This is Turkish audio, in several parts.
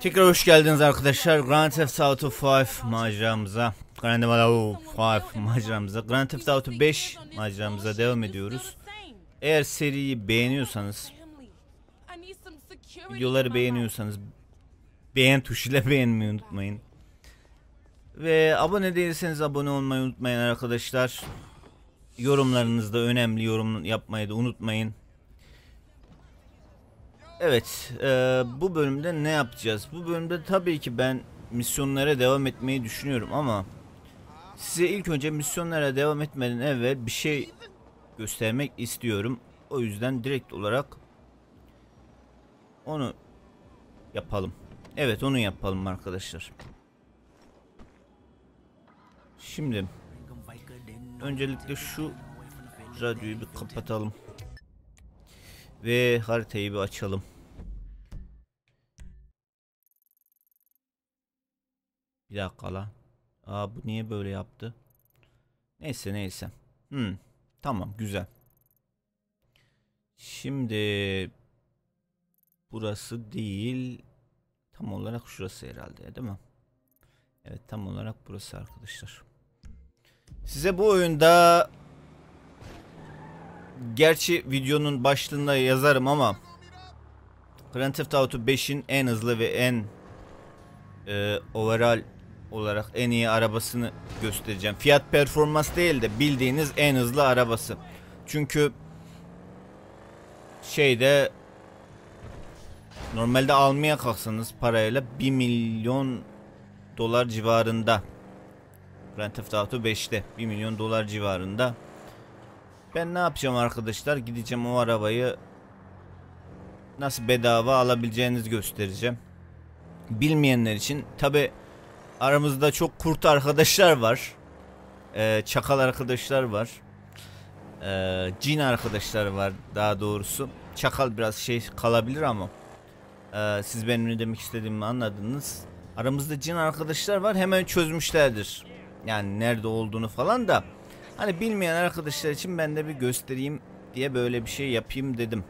Tekrar hoş geldiniz arkadaşlar. Grand Theft Auto 5 maceramıza, Grand Theft Auto 5 maceramıza, Grand Theft Auto 5 maceramıza devam ediyoruz. Eğer seriyi beğeniyorsanız, videoları beğeniyorsanız beğen tuşuyla beğenmeyi unutmayın. Ve abone değilseniz abone olmayı unutmayın arkadaşlar. Yorumlarınız da önemli. Yorum yapmayı da unutmayın. Evet, e, bu bölümde ne yapacağız? Bu bölümde tabii ki ben misyonlara devam etmeyi düşünüyorum ama size ilk önce misyonlara devam etmeden evvel bir şey göstermek istiyorum. O yüzden direkt olarak onu yapalım. Evet, onu yapalım arkadaşlar. Şimdi öncelikle şu radyoyu bir kapatalım. Ve haritayı bir açalım. Bir dakika la. Aa bu niye böyle yaptı? Neyse neyse. Hmm, tamam güzel. Şimdi burası değil. Tam olarak şurası herhalde değil mi? Evet tam olarak burası arkadaşlar. Size bu oyunda gerçi videonun başlığında yazarım ama Grand Theft Auto 5'in en hızlı ve en e, overall olarak en iyi arabasını göstereceğim. Fiyat performans değil de bildiğiniz en hızlı arabası. Çünkü şeyde normalde almaya kalksanız parayla 1 milyon dolar civarında Grand Theft Auto 5'te 1 milyon dolar civarında ben ne yapacağım arkadaşlar gideceğim o arabayı nasıl bedava alabileceğinizi göstereceğim bilmeyenler için tabi aramızda çok kurt arkadaşlar var. Ee, çakal arkadaşlar var. Ee, cin arkadaşlar var daha doğrusu. Çakal biraz şey kalabilir ama e, siz benim ne demek istediğimi anladınız. Aramızda cin arkadaşlar var hemen çözmüşlerdir. Yani nerede olduğunu falan da. Hani bilmeyen arkadaşlar için ben de bir göstereyim diye böyle bir şey yapayım dedim.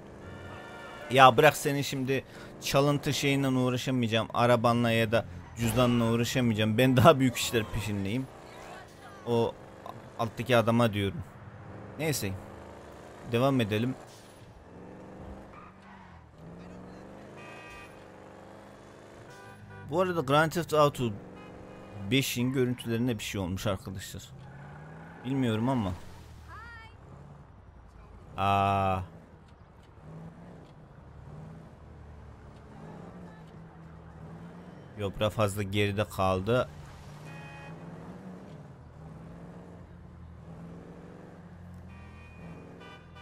Ya bırak seni şimdi çalıntı şeyinden uğraşamayacağım. Arabanla ya da cüzdanla uğraşamayacağım. Ben daha büyük işler peşindeyim. O alttaki adama diyorum. Neyse. Devam edelim. Bu arada Grand Theft Auto 5'in görüntülerinde bir şey olmuş arkadaşlar. Bilmiyorum ama. Aa. Yok biraz fazla geride kaldı.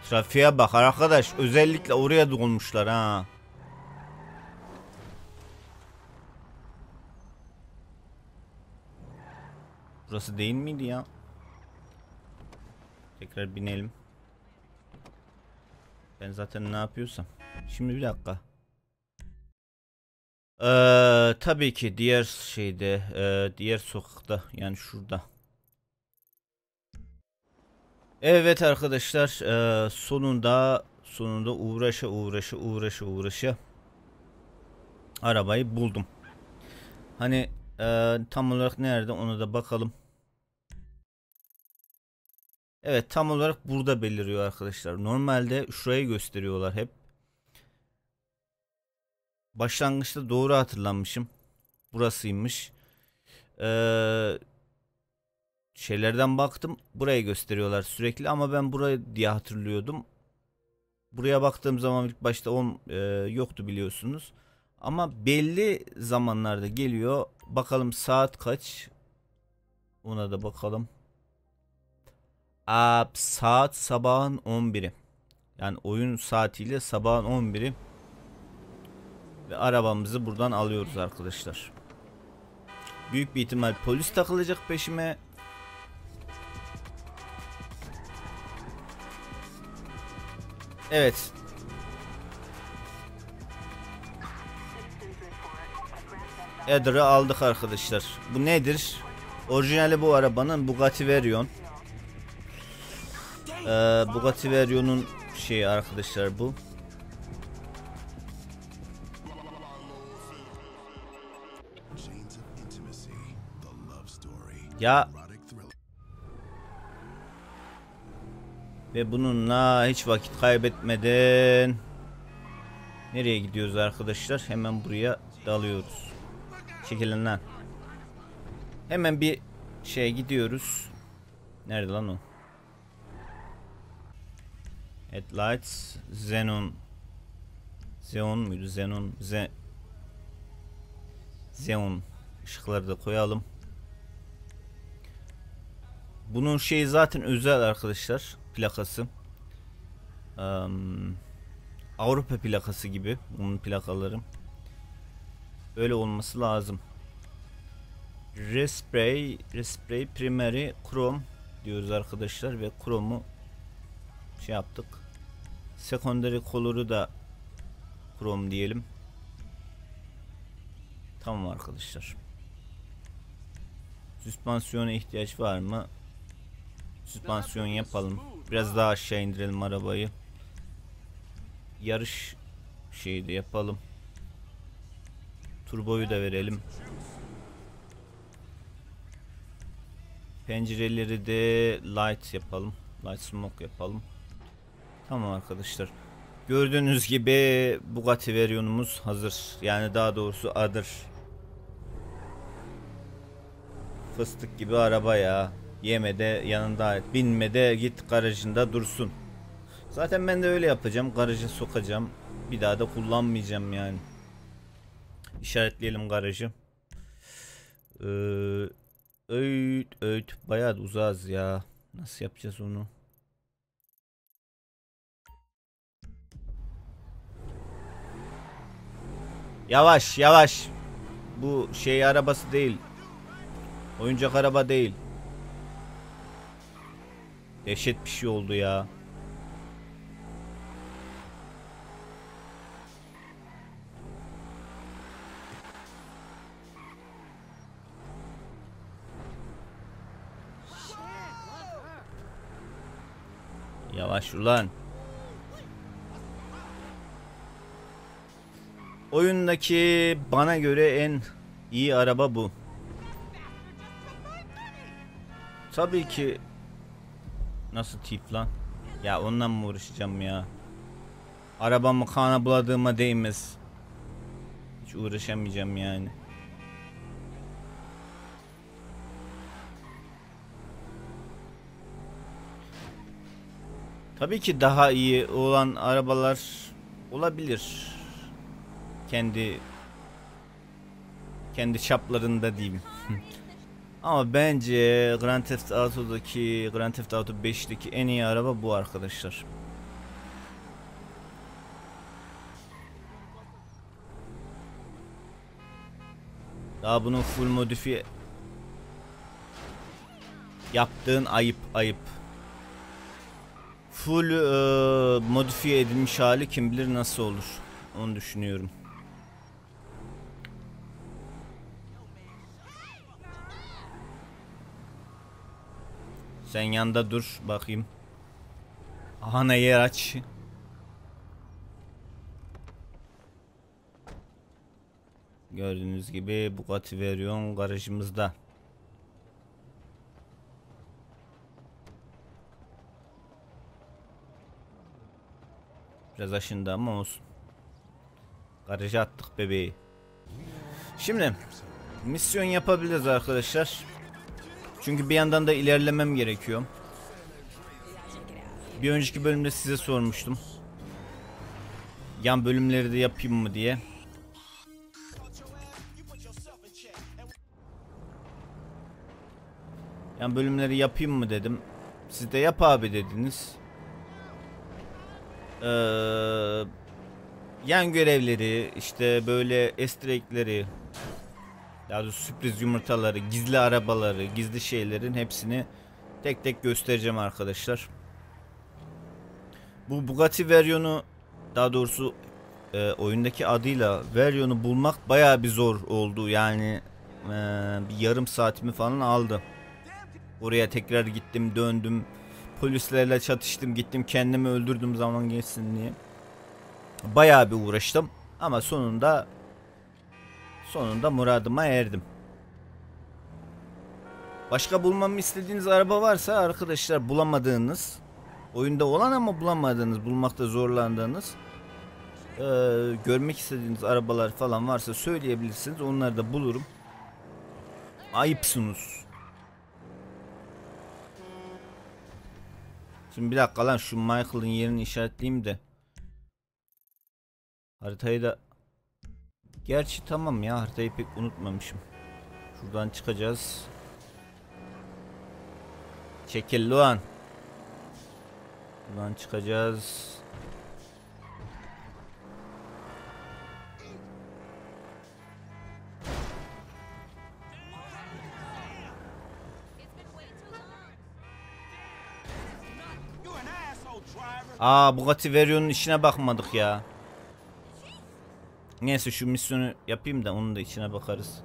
Trafiğe bak arkadaş. Özellikle oraya dolmuşlar ha. Burası değil miydi ya? Tekrar binelim. Ben zaten ne yapıyorsam. Şimdi bir dakika. Tabii ki diğer şeyde, e, diğer sokakta yani şurada. Evet arkadaşlar, e, sonunda sonunda uğraşa uğraşa uğraşa uğraşa arabayı buldum. Hani e, tam olarak nerede onu da bakalım. Evet tam olarak burada beliriyor arkadaşlar. Normalde şurayı gösteriyorlar hep. Başlangıçta doğru hatırlanmışım. Burasıymış. Ee, şeylerden baktım. Burayı gösteriyorlar sürekli ama ben burayı diye hatırlıyordum. Buraya baktığım zaman ilk başta on e, yoktu biliyorsunuz. Ama belli zamanlarda geliyor. Bakalım saat kaç? Ona da bakalım. Aa, saat sabahın 11'i. Yani oyun saatiyle sabahın 11'i. Ve arabamızı buradan alıyoruz arkadaşlar. Büyük bir ihtimal polis takılacak peşime. Evet. Edgar'ı aldık arkadaşlar. Bu nedir? Orijinali bu arabanın Bugatti Veyron. Ee, Bugatti Veyron'un şeyi arkadaşlar bu. Ya ve bununla hiç vakit kaybetmeden nereye gidiyoruz arkadaşlar? Hemen buraya dalıyoruz. Çekilin lan. Hemen bir şeye gidiyoruz. Nerede lan o? Headlights Xenon Xeon muydu? Xenon Ze Xeon ışıkları da koyalım. Bunun şeyi zaten özel arkadaşlar plakası. Am, Avrupa plakası gibi bunun plakaları. Öyle olması lazım. Respray, Respray Primary Chrome diyoruz arkadaşlar ve Chrome'u şey yaptık. Secondary Color'u da Chrome diyelim. Tamam arkadaşlar. Süspansiyona ihtiyaç var mı? Süspansiyon yapalım. Biraz daha aşağı indirelim arabayı. Yarış şeyi de yapalım. Turboyu da verelim. Pencereleri de light yapalım. Light smoke yapalım. Tamam arkadaşlar. Gördüğünüz gibi Bugatti Veyron'umuz hazır. Yani daha doğrusu adır. Fıstık gibi araba ya. Yeme de yanında et. Binme de git garajında dursun. Zaten ben de öyle yapacağım. Garaja sokacağım. Bir daha da kullanmayacağım yani. İşaretleyelim garajı. Ee, öğüt öğüt. Bayağı uzağız ya. Nasıl yapacağız onu? Yavaş yavaş. Bu şey arabası değil. Oyuncak araba değil. Dehşet bir şey oldu ya. Yavaş ulan. Oyundaki bana göre en iyi araba bu. Tabii ki Nasıl tip lan? Ya ondan mı uğraşacağım ya? Arabamı kana buladığıma değmez. Hiç uğraşamayacağım yani. Tabii ki daha iyi olan arabalar olabilir. Kendi kendi çaplarında diyeyim. Ama bence Grand Theft Auto'daki Grand Theft Auto 5'teki en iyi araba bu arkadaşlar. Daha bunun full modifiye yaptığın ayıp ayıp. Full e, modifiye edilmiş hali kim bilir nasıl olur. Onu düşünüyorum. Sen yanda dur bakayım. Ana yer aç. Gördüğünüz gibi Bugatti Veyron garajımızda. Biraz aşındı ama olsun. Garaja attık bebeği. Şimdi misyon yapabiliriz arkadaşlar. Çünkü bir yandan da ilerlemem gerekiyor. Bir önceki bölümde size sormuştum. Yan bölümleri de yapayım mı diye. Yan bölümleri yapayım mı dedim. Siz de yap abi dediniz. Ee, yan görevleri, işte böyle estrikleri, daha doğrusu sürpriz yumurtaları, gizli arabaları, gizli şeylerin hepsini tek tek göstereceğim arkadaşlar. Bu Bugatti Veyron'u daha doğrusu e, oyundaki adıyla Veyron'u bulmak bayağı bir zor oldu. Yani e, bir yarım saatimi falan aldı. Oraya tekrar gittim, döndüm. Polislerle çatıştım, gittim kendimi öldürdüm zaman geçsin diye. Bayağı bir uğraştım ama sonunda sonunda muradıma erdim. Başka bulmamı istediğiniz araba varsa arkadaşlar bulamadığınız oyunda olan ama bulamadığınız bulmakta zorlandığınız eee, görmek istediğiniz arabalar falan varsa söyleyebilirsiniz. Onları da bulurum. Ayıpsınız. Şimdi bir dakika lan şu Michael'ın yerini işaretleyeyim de. Haritayı da Gerçi tamam ya haritayı pek unutmamışım. Şuradan çıkacağız. Çekil lan. Buradan çıkacağız. Aa Bugatti Veyron'un işine bakmadık ya. Neyse şu misyonu yapayım da onun da içine bakarız.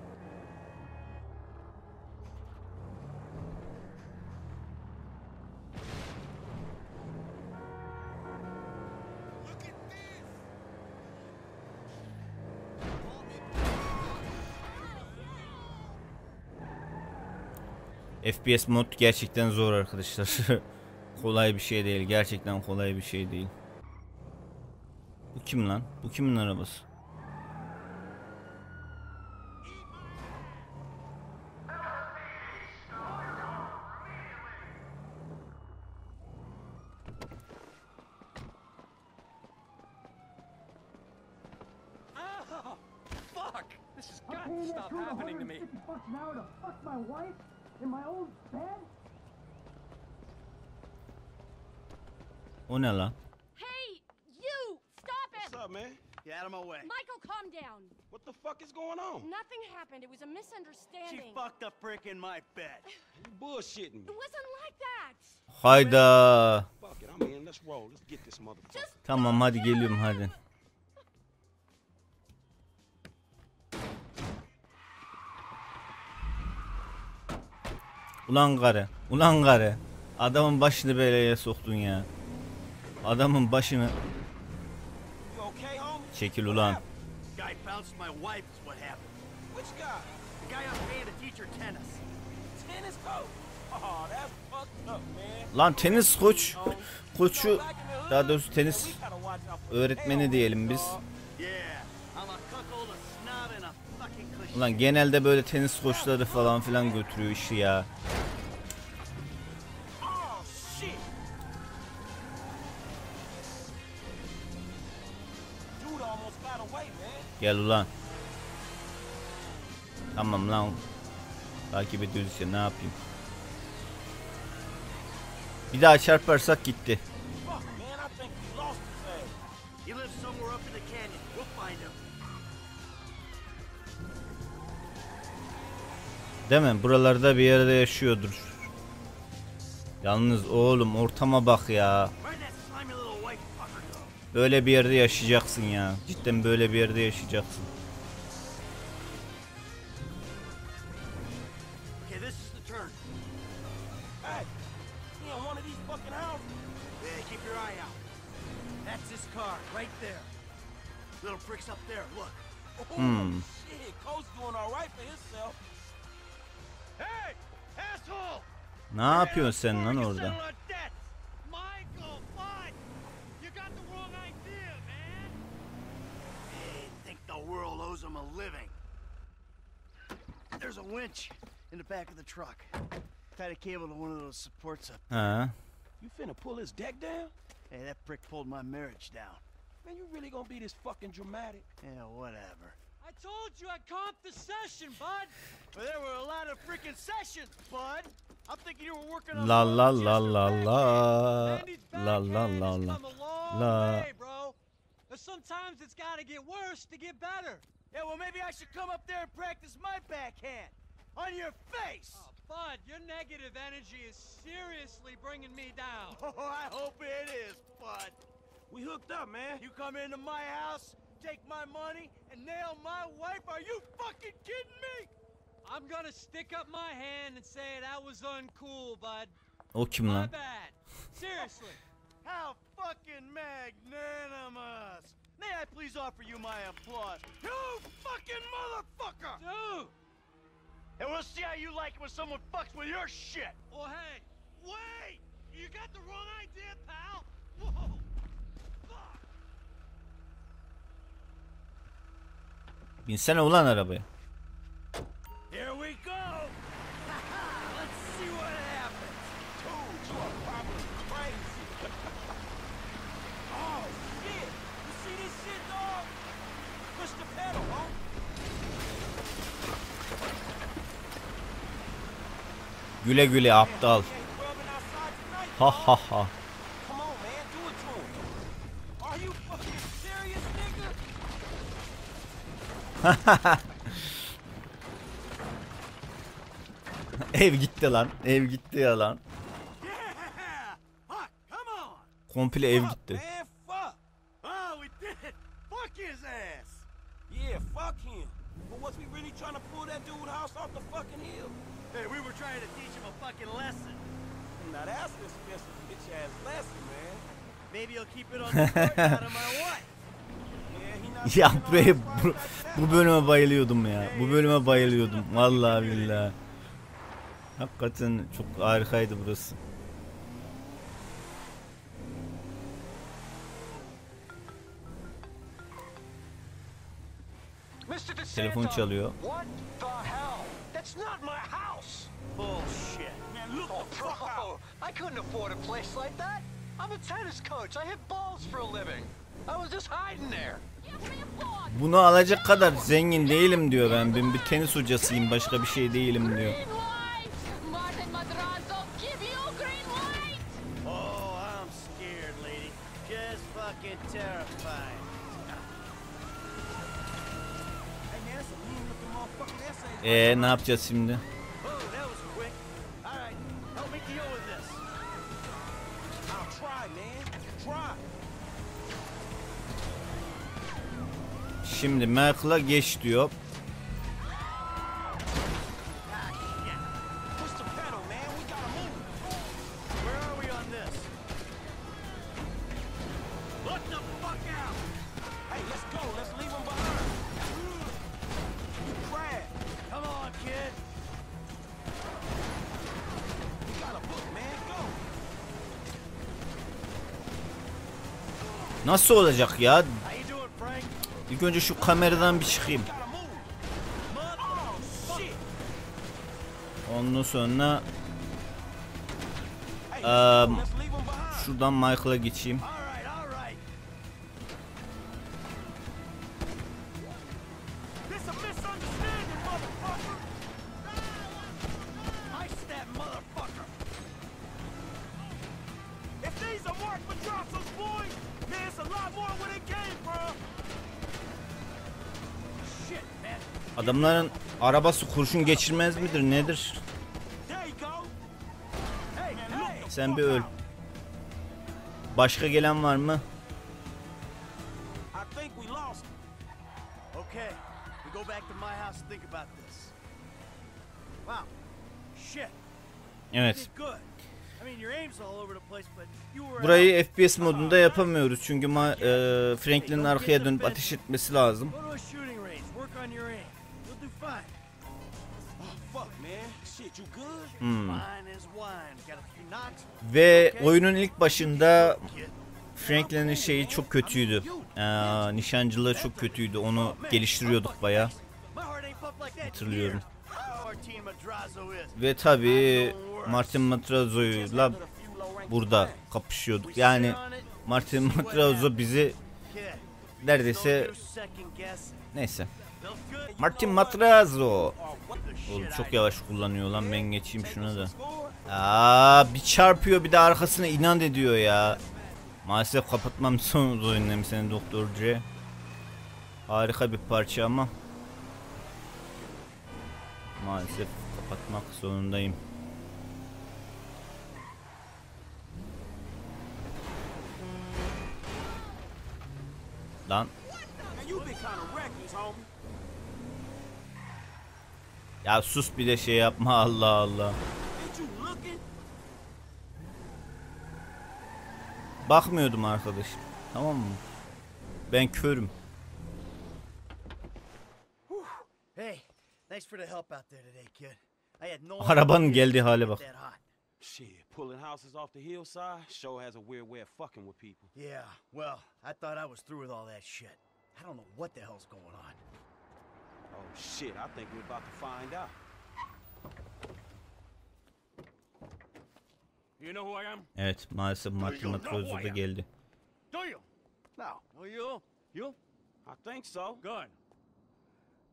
FPS mod gerçekten zor arkadaşlar. kolay bir şey değil. Gerçekten kolay bir şey değil. Bu kim lan? Bu kimin arabası? Oh, fuck! This has got to stop happening to me. bucks an hour to fuck my wife in my own bed? O ne lan? Hey, you! Stop it! What's up, man? Get out of my way. Michael, calm down. What the fuck is going on? Nothing happened. It was a She misunderstanding. fucked a prick in my bed. You bullshitting me. It wasn't like that. Hayda. Fuck it, I'm in. Let's roll. Let's get this motherfucker. Just Tamam hadi geliyorum hadi. Ulan karı. Ulan karı. Adamın başını belaya soktun ya. Adamın başını çekil ulan. Oh. Lan tenis koç. Koçu daha doğrusu tenis öğretmeni diyelim biz. Ulan genelde böyle tenis koçları falan filan götürüyor işi ya. Gel ulan. Tamam lan. Takip ediyoruz ya ne yapayım. Bir daha çarparsak gitti. Değil mi? Buralarda bir yerde yaşıyordur. Yalnız oğlum ortama bak ya. Böyle bir yerde yaşayacaksın ya. Cidden böyle bir yerde yaşayacaksın. Okay, this is the turn. Hey, winch in the back of the truck. Tied a cable to one of those supports up. Ha. Uh-huh. You finna pull his deck down? Hey, that prick pulled my marriage down. Man, you really gonna be this fucking dramatic? Yeah, whatever. I told you I'd comp the session, bud. But there were a lot of freaking sessions, bud. I'm thinking you were working on La the la Chester la la backhand. la. Andy's La la backhand la has la. come a long La. way, bro. But sometimes it's got to get worse to get better. Yeah, well, maybe I should come up there and practice my backhand. On your face! Oh, bud, your negative energy is seriously bringing me down. Oh, I hope it is, bud. We hooked up, man. You come into my house, take my money, and nail my wife? Are you fucking kidding me? I'm gonna stick up my hand and say that was uncool, bud. O kim My bad. Seriously. How fucking magnanimous! May I please offer you my applause? You fucking motherfucker! Dude! And we'll see how you like it when someone fucks with your shit. Well, hey, Wait! You got the wrong idea, pal! Whoa! Fuck! Binsene ulan arabaya. Güle güle aptal. Ha ha ha. Ev gitti lan. Ev gitti ya lan. Komple ev gitti. man. Fuck. Oh, we did it! Fuck his ass! Yeah, fuck him. But was we really trying to pull that dude house off the fucking hill? Hey, we were trying to teach him a fucking lesson. Now that's an expensive bitch ass lesson, man. Maybe he'll keep it on the court out of my wife. Yeah, he not Ya his bu, bu bölüme bayılıyordum ya. Bu bölüme bayılıyordum. Vallahi billahi. Hakikaten çok harikaydı burası. Telefon çalıyor. What the hell? That's not my house! Bullshit. Man, look Oh, bro, I couldn't afford a place like that. I'm a tennis coach. I hit balls for a living. I was just hiding there. Bunu alacak kadar zengin değilim diyor ben. Ben bir tenis hocasıyım başka bir şey değilim diyor. Green light! Martin Madrazo, a book, man. Go. Nasıl olacak ya? İlk önce şu kameradan bir çıkayım. Ondan sonra Um, şuradan Michael'a geçeyim. Adamların arabası kurşun geçirmez midir nedir? Sen bir öl. Başka gelen var mı? Evet. Burayı FPS modunda yapamıyoruz çünkü e, Franklin'in arkaya dönüp ateş etmesi lazım. Fine. Hmm. Ve oyunun ilk başında. Franklin'in şeyi çok kötüydü. Ee, nişancılığı çok kötüydü. Onu geliştiriyorduk baya. Hatırlıyorum. Ve tabii Martin Matrazo'yla burada kapışıyorduk. Yani Martin Matrazo bizi neredeyse neyse. Martin Matrazo. Oğlum çok yavaş kullanıyor lan ben geçeyim şuna da. Aa bir çarpıyor bir de arkasına inat ediyor ya. Maalesef kapatmam son oyundayım seni Doktor C. Harika bir parça ama. Maalesef kapatmak zorundayım. Lan Man, you been kind of reckless, homie. Ya sus bir de şey yapma Allah Allah. Bakmıyordum arkadaşım. Tamam mı? Ben körüm. Hey, Thanks for the help out there today, kid. I had no Arabanın geldiği hale bak. Shit, pulling houses off the hillside sure has a weird way of fucking with people. Yeah, well, I thought I was through with all that shit. I don't know what the hell's going on. Oh shit, I think we're about to find out. You know who I am? Evet maalesef Martin Matrozo da geldi. Do you? No, Oh, you? You? I think so. Good.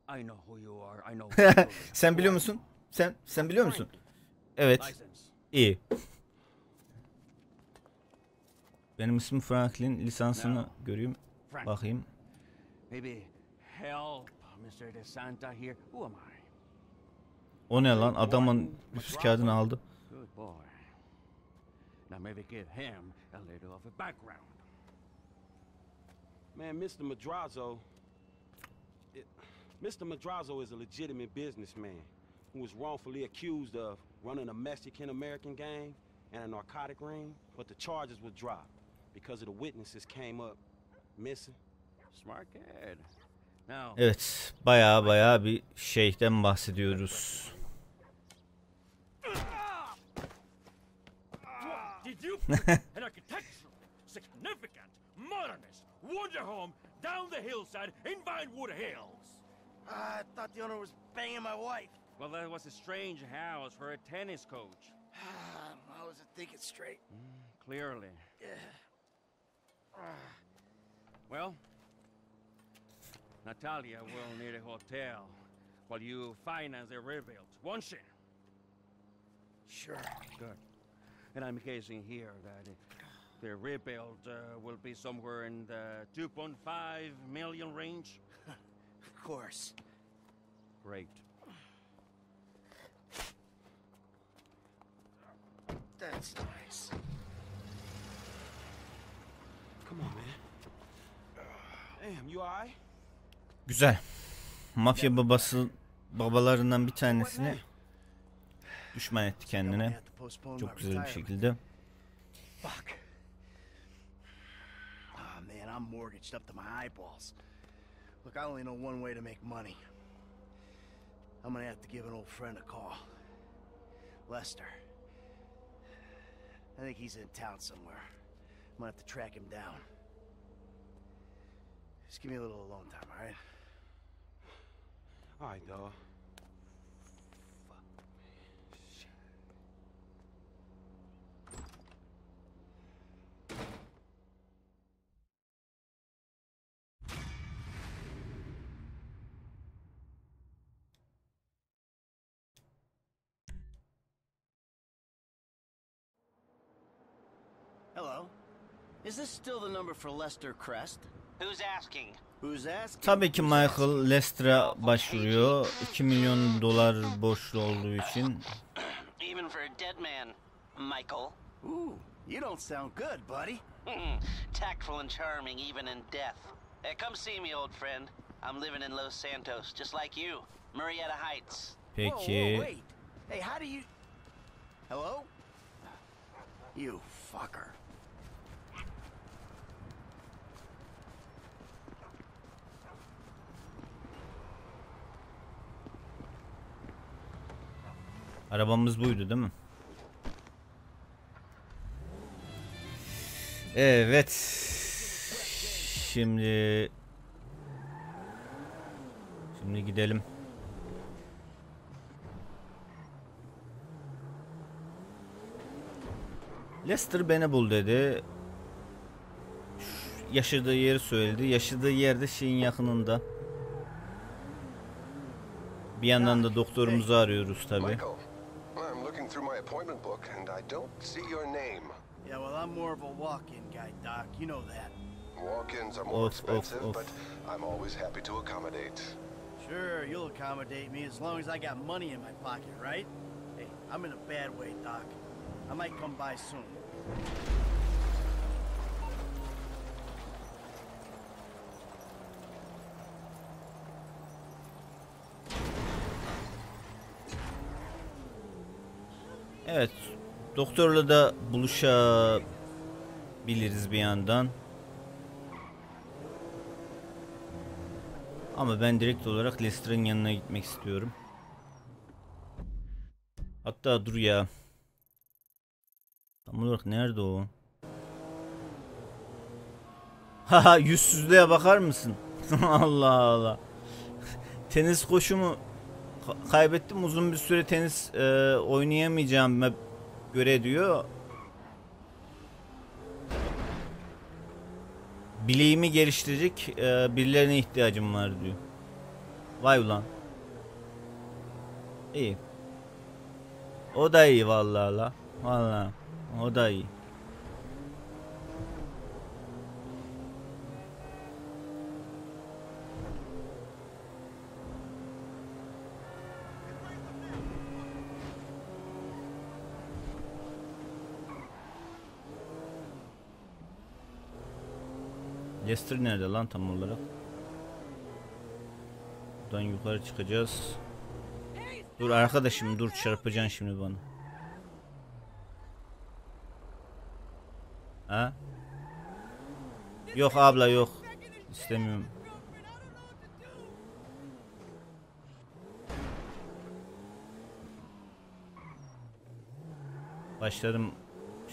I know who you are. I know. Sen biliyor musun? Sen sen biliyor musun? Evet. İyi. Benim ismim Franklin. Lisansını göreyim. Bakayım. Maybe help, Mr. DeSanta here. Who am I? O ne lan? Adamın nüfus kağıdını aldı. Good boy. Now maybe give him a little of a background. Man, Mr. Madrazo. It, Mr. Madrazo is a legitimate businessman who was wrongfully accused of running a Mexican American gang and a narcotic ring, but the charges were dropped because of the witnesses came up missing. Smart kid. Now, Evet. Baya baya bir şeyhten bahsediyoruz. did you put an architectural, significant, modernist wonder home down the hillside in Vinewood Hills? I thought the owner was banging my wife. Well, that was a strange house for a tennis coach. I wasn't thinking straight. Mm, clearly. Well, Natalia will need a hotel while you finance the rebuild, won't she? Sure. Good. And I'm guessing here that the rebuild uh, will be somewhere in the 2.5 million range. Of course. Great. That's nice. Come on, man. Damn, you alright? Güzel. Mafya babası babalarından bir tanesini düşman etti kendine. Çok güzel bir şekilde. Man, I'm mortgaged up to my eyeballs. Look, I only know one way to make money. I'm gonna have to give an old friend a call. Lester. I think he's in town somewhere. I'm gonna have to track him down. Just give me a little alone time, alright? Alright, dog. Hello. Is this still the number for Lester Crest? Who's asking? Tabii ki Michael Lester'a başvuruyor. 2 milyon dolar borçlu olduğu için. Even for a dead man, Michael. Ooh, you don't sound good, buddy. Tactful and charming even in death. Hey, come see me, old friend. I'm living in Los Santos, just like you. Murrieta Heights. Whoa, whoa, Peki. wait. Hey, how do you... Hello? You fucker. Arabamız buydu değil mi? Evet. Şimdi Şimdi gidelim. Lester beni bul dedi. Yaşadığı yeri söyledi. Yaşadığı yerde şeyin yakınında. Bir yandan da doktorumuzu arıyoruz tabi. I don't see your name. Yeah, well, I'm more of a walk-in guy, Doc. You know that. Walk-ins are more Of, of, expensive, of. but I'm always happy to accommodate. Sure, you'll accommodate me as long as I got money in my pocket, right? Hey, I'm in a bad way, Doc. I might come by soon. Evet. Doktorla da buluşabiliriz bir yandan. Ama ben direkt olarak Lester'ın yanına gitmek istiyorum. Hatta dur ya. Tam olarak nerede o? Haha yüzsüzlüğe bakar mısın? Allah Allah. tenis koşumu ka- kaybettim. Uzun bir süre tenis e, oynayamayacağım göre diyor. Bileğimi geliştirecek e, birilerine ihtiyacım var diyor. Vay ulan. İyi. O da iyi vallahi la. Vallahi. O da iyi. Lester nerede lan tam olarak? Buradan yukarı çıkacağız. Dur arkadaşım dur çarpacaksın şimdi bana. Ha? Yok abla yok. İstemiyorum. Başladım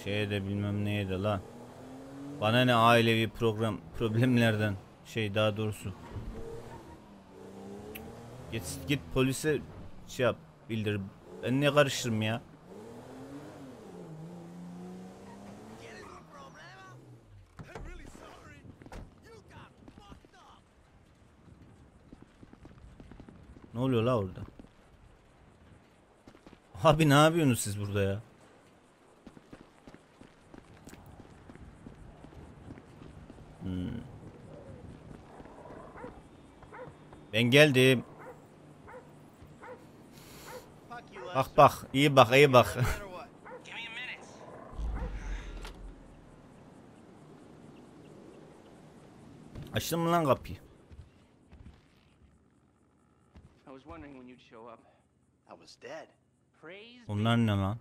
şeye de bilmem neye de lan. Bana ne ailevi program problemlerden şey daha doğrusu. Git git polise şey yap bildir. Ben ne karışırım ya? Ne oluyor la orada? Abi ne yapıyorsunuz siz burada ya? Ben geldim. Bak bak iyi bak iyi bak. Açtın mı lan kapıyı? Onlar ne lan?